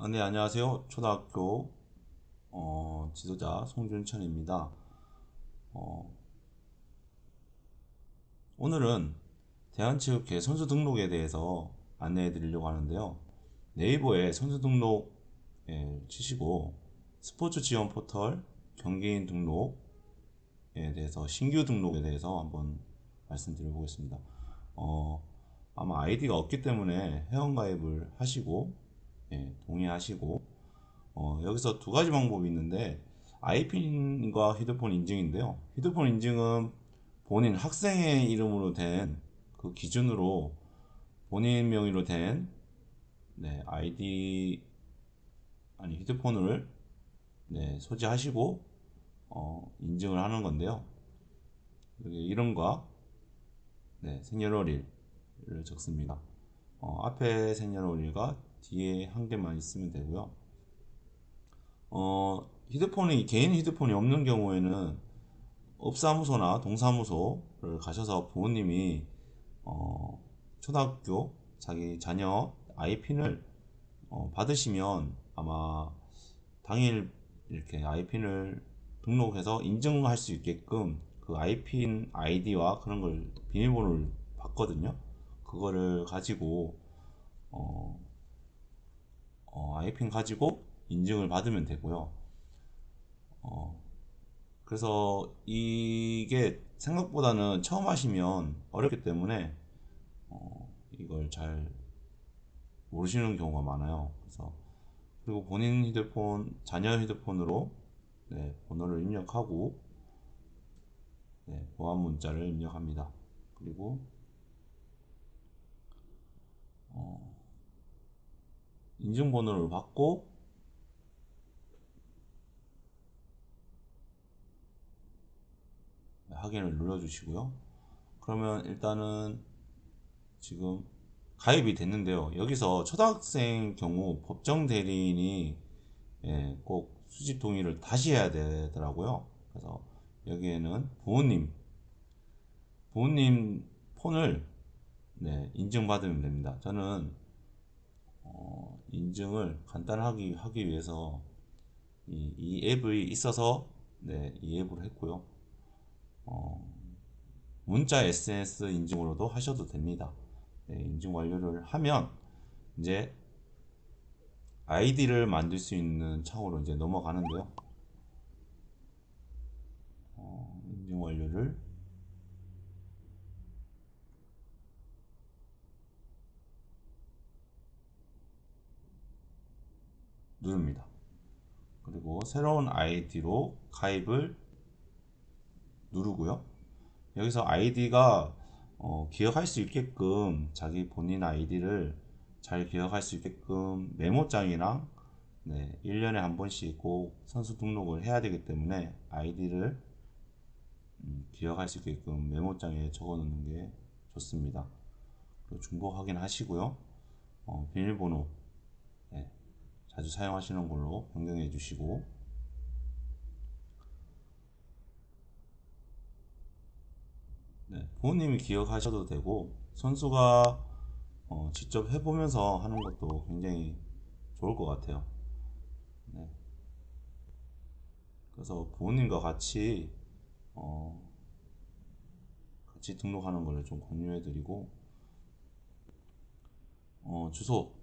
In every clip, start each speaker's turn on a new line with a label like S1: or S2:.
S1: 아, 네, 안녕하세요. 초등학교 어, 지도자 송준천입니다. 어, 오늘은 대한체육회 선수 등록에 대해서 안내해 드리려고 하는데요. 네이버에 선수 등록 예, 치시고 스포츠 지원 포털 경기인 등록에 대해서 신규 등록에 대해서 한번 말씀드려 보겠습니다. 어, 아마 아이디가 없기 때문에 회원가입을 하시고 예, 동의하시고 어, 여기서 두 가지 방법이 있는데 아이핀과 휴대폰 인증인데요. 휴대폰 인증은 본인 학생의 이름으로 된 그 기준으로 본인 명의로 된 네, 아이디 아니 휴대폰을 네, 소지하시고 어, 인증을 하는 건데요. 여기 이름과 네, 생년월일을 적습니다. 어, 앞에 생년월일과 뒤에 한 개만 있으면 되고요. 어, 휴대폰이 개인 휴대폰이 없는 경우에는 업사무소나 동사무소를 가셔서 부모님이 어, 초등학교 자기 자녀 아이핀을 어, 받으시면 아마 당일 이렇게 아이핀을 등록해서 인증할 수 있게끔 그 아이핀 아이디와 그런 걸 비밀번호를 받거든요. 그거를 가지고 어, 어, 아이핀 가지고 인증을 받으면 되고요. 어, 그래서 이게 생각보다는 처음 하시면 어렵기 때문에 어, 이걸 잘 모르시는 경우가 많아요. 그래서 그리고 본인 휴대폰, 자녀 휴대폰으로 네, 번호를 입력하고 네, 보안 문자를 입력합니다. 그리고 어, 인증번호를 받고 확인을 눌러주시고요. 그러면 일단은 지금 가입이 됐는데요. 여기서 초등학생 경우 법정 대리인이 예, 꼭 수집 동의를 다시 해야 되더라고요. 그래서 여기에는 부모님 부모님 폰을 네, 인증받으면 됩니다. 저는 어, 인증을 간단하게 하기 위해서 이, 이 앱이 있어서 네, 이 앱으로 했고요. 어, 문자 SNS 인증으로도 하셔도 됩니다. 네, 인증 완료를 하면 이제 아이디를 만들 수 있는 창으로 이제 넘어가는데요. 어, 인증 완료를 누릅니다. 그리고 새로운 아이디로 가입을 누르고요. 여기서 아이디가 어, 기억할 수 있게끔 자기 본인 아이디를 잘 기억할 수 있게끔 메모장이랑 네, 1년에 한 번씩 꼭 선수 등록을 해야 되기 때문에 아이디를 음, 기억할 수 있게끔 메모장에 적어 놓는 게 좋습니다. 중복 확인하시고요. 어, 비밀번호 네, 자주 사용하시는 걸로 변경해 주시고 네, 부모님이 기억하셔도 되고 선수가 어, 직접 해보면서 하는 것도 굉장히 좋을 것 같아요. 네. 그래서 부모님과 같이 어, 같이 등록하는 것을 좀 권유해 드리고 어, 주소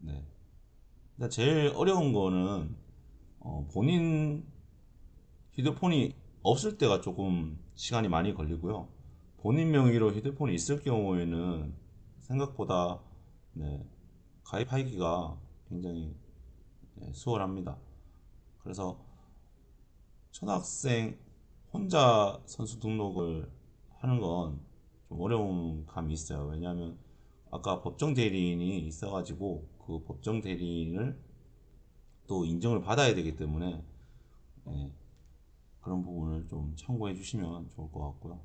S1: 네. 일단 제일 어려운 거는 어, 본인 휴대폰이 없을 때가 조금 시간이 많이 걸리고요. 본인 명의로 휴대폰이 있을 경우에는 생각보다 네, 가입하기가 굉장히 네, 수월합니다. 그래서 초등학생 혼자 선수 등록을 하는 건 좀 어려운 감이 있어요. 왜냐하면 아까 법정 대리인이 있어가지고 그 법정 대리인을 또 인정을 받아야 되기 때문에 네, 그런 부분을 좀 참고해 주시면 좋을 것 같고요.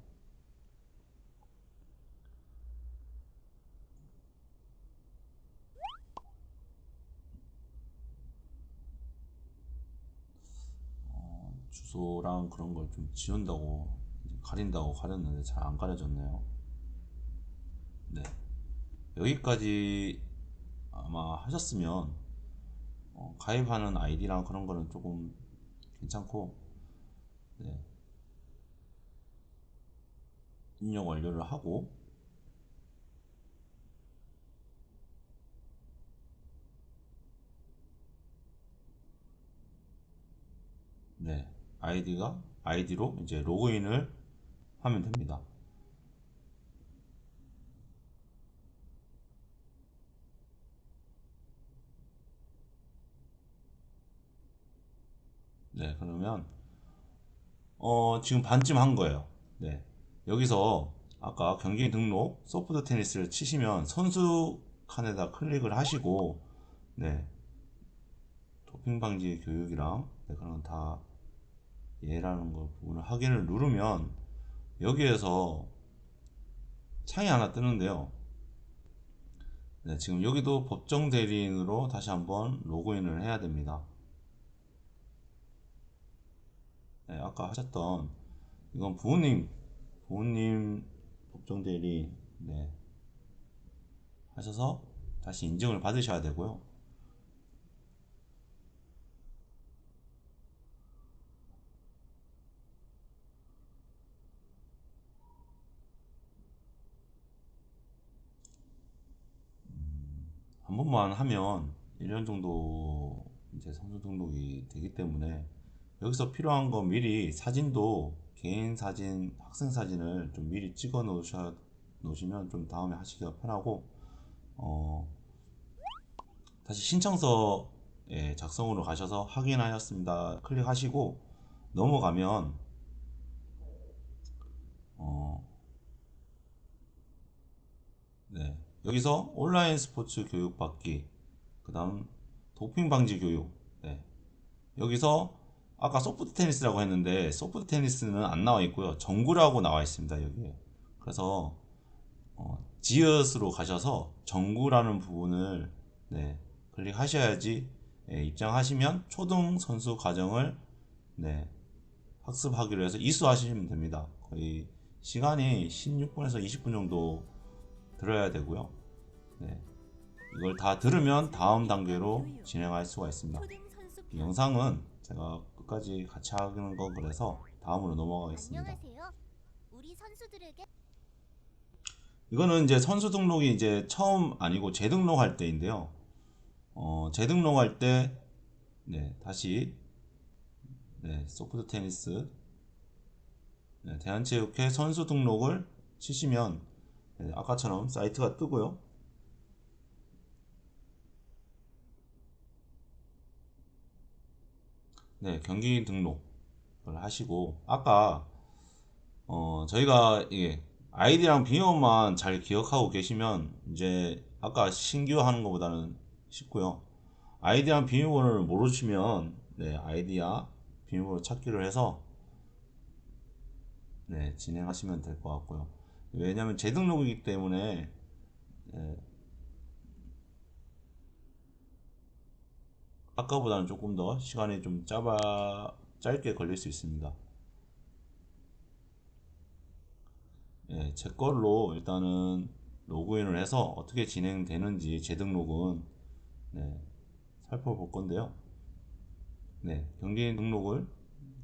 S1: 주소랑 그런 걸 좀 지운다고 가린다고 가렸는데 잘 안 가려졌네요. 네. 여기까지 아마 하셨으면 어, 가입하는 아이디랑 그런 거는 조금 괜찮고 네. 입력 완료를 하고 네 아이디가 아이디로 이제 로그인을 하면 됩니다. 네, 그러면 어, 지금 반쯤 한 거예요. 네. 여기서 아까 경기 등록 소프트 테니스를 치시면 선수 칸에다 클릭을 하시고 네. 도핑 방지 교육이랑 네, 그런 건다 예라는 거 부분을 확인을 누르면 여기에서 창이 하나 뜨는데요. 네, 지금 여기도 법정 대리인으로 다시 한번 로그인을 해야 됩니다. 네, 아까 하셨던 이건 부모님 부모님 법정 대리 네, 하셔서 다시 인증을 받으셔야 되고요. 한 번만 하면 1년 정도 이제 선수 등록이 되기 때문에 여기서 필요한 거 미리 사진도 개인 사진, 학생 사진을 좀 미리 찍어 놓으셔 놓으시면 좀 다음에 하시기가 편하고 어 다시 신청서 예, 작성으로 가셔서 확인하였습니다. 클릭하시고 넘어가면 어 네. 여기서 온라인 스포츠 교육 받기 그 다음 도핑 방지 교육 네. 여기서 아까 소프트 테니스라고 했는데 소프트 테니스는 안 나와 있고요. 정구라고 나와 있습니다 여기에. 그래서 어, 지읒으로 가셔서 정구라는 부분을 네, 클릭하셔야지 예, 입장하시면 초등 선수 과정을 네, 학습하기로 해서 이수하시면 됩니다. 거의 시간이 16분에서 20분 정도 들어야 되고요. 네, 이걸 다 들으면 다음 단계로 진행할 수가 있습니다. 영상은 제가 끝까지 같이 하는 거 그래서 다음으로 넘어가겠습니다. 이거는 이제 선수 등록이 이제 처음 아니고 재등록할 때인데요. 어, 재등록할 때 네, 다시 네, 소프트 테니스 네, 대한체육회 선수 등록을 치시면 네, 아까처럼 사이트가 뜨고요. 네, 경기 등록을 하시고 아까 어, 저희가 이게 아이디랑 비밀번호만 잘 기억하고 계시면 이제 아까 신규 하는 것보다는 쉽고요. 아이디랑 비밀번호를 모르시면 네, 아이디와 비밀번호 찾기를 해서 네, 진행하시면 될 것 같고요. 왜냐하면 재등록이기 때문에 네, 아까보다는 조금 더 시간이 좀 짧아 짧게 걸릴 수 있습니다. 예, 제 걸로 일단은 로그인을 해서 어떻게 진행되는지 재등록은 네, 살펴볼 건데요. 네, 경기인 등록을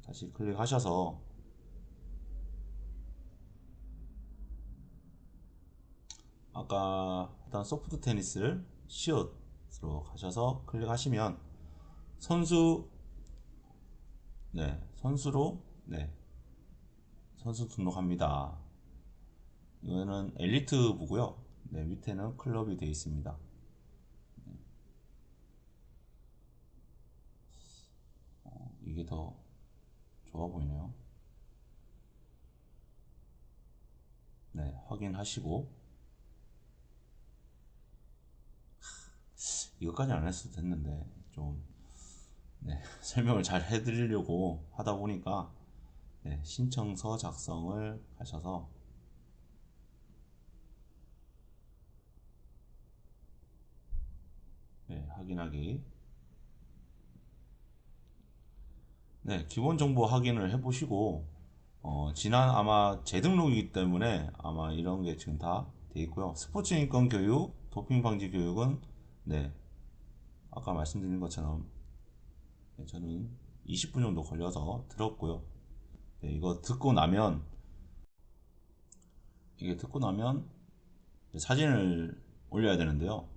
S1: 다시 클릭하셔서 아까 일단 소프트 테니스를 시옷으로 가셔서 클릭하시면 선수 네 선수로 네 선수 등록합니다. 이거는 엘리트 부고요. 네, 밑에는 클럽이 되어 있습니다. 어, 이게 더 좋아 보이네요. 네, 확인하시고 이것까지 안 했어도 됐는데 좀 네, 설명을 잘 해드리려고 하다 보니까 네, 신청서 작성을 하셔서 네, 확인하기. 네, 기본 정보 확인을 해보시고, 어, 지난 아마 재등록이기 때문에 아마 이런 게 지금 다 돼 있고요. 스포츠 인권 교육, 도핑 방지 교육은, 네, 아까 말씀드린 것처럼 네, 저는 20분 정도 걸려서 들었고요. 네, 이거 듣고 나면 이게 듣고 나면 사진을 올려야 되는데요.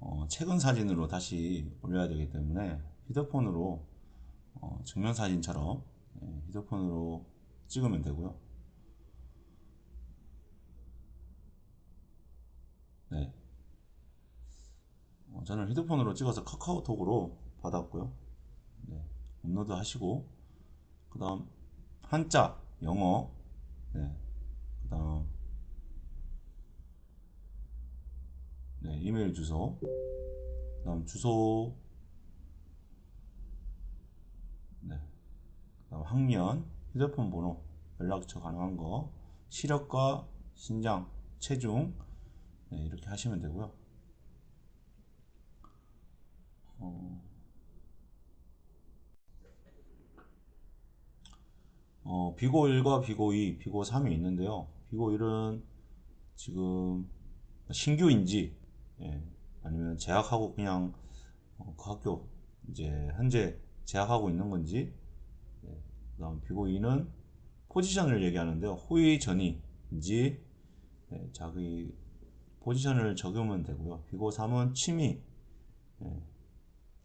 S1: 어, 최근 사진으로 다시 올려야 되기 때문에 휴대폰으로 어, 증명 사진처럼 예, 휴대폰으로 찍으면 되고요. 네. 어, 저는 휴대폰으로 찍어서 카카오톡으로 받았고요. 네. 업로드 하시고 그 다음 한자 영어 네. 그 다음 네, 이메일 주소 그 다음 주소 네. 그 다음 학년 휴대폰 번호 연락처 가능한 거 시력과 신장 체중 네, 이렇게 하시면 되고요. 어, 비고 1과 비고 2, 비고 3이 있는데요. 비고 1은 지금 신규인지 예, 아니면 재학하고 그냥 어, 그 학교 이제 현재 재학하고 있는 건지 예, 그다음 비고 2는 포지션을 얘기하는데요. 호의 전이인지 예, 자기 포지션을 적으면 되고요. 비고 3은 취미 예,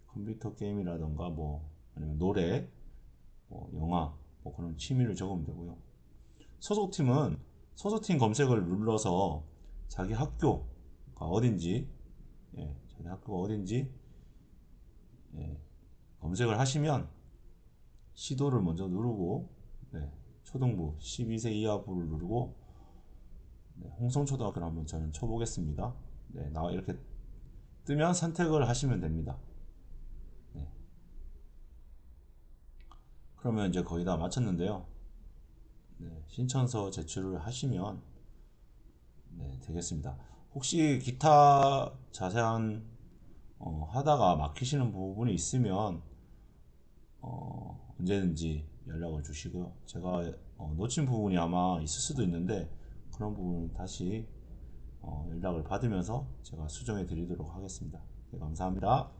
S1: 컴퓨터 게임이라던가 뭐 아니면 노래 뭐 영화 뭐 그런 취미를 적으면 되고요. 소속팀은 소속팀 검색을 눌러서 자기 학교가 어딘지 예, 자기 학교가 어딘지 예, 검색을 하시면 시도를 먼저 누르고 네, 초등부 12세 이하 부를 누르고 네, 홍성초등학교를 한번 저는 쳐보겠습니다. 네, 나와 이렇게 뜨면 선택을 하시면 됩니다. 그러면 이제 거의 다 마쳤는데요. 네, 신청서 제출을 하시면 네, 되겠습니다. 혹시 기타 자세한 어, 하다가 막히시는 부분이 있으면 어, 언제든지 연락을 주시고요. 제가 어, 놓친 부분이 아마 있을 수도 있는데 그런 부분은 다시 어, 연락을 받으면서 제가 수정해 드리도록 하겠습니다. 네, 감사합니다.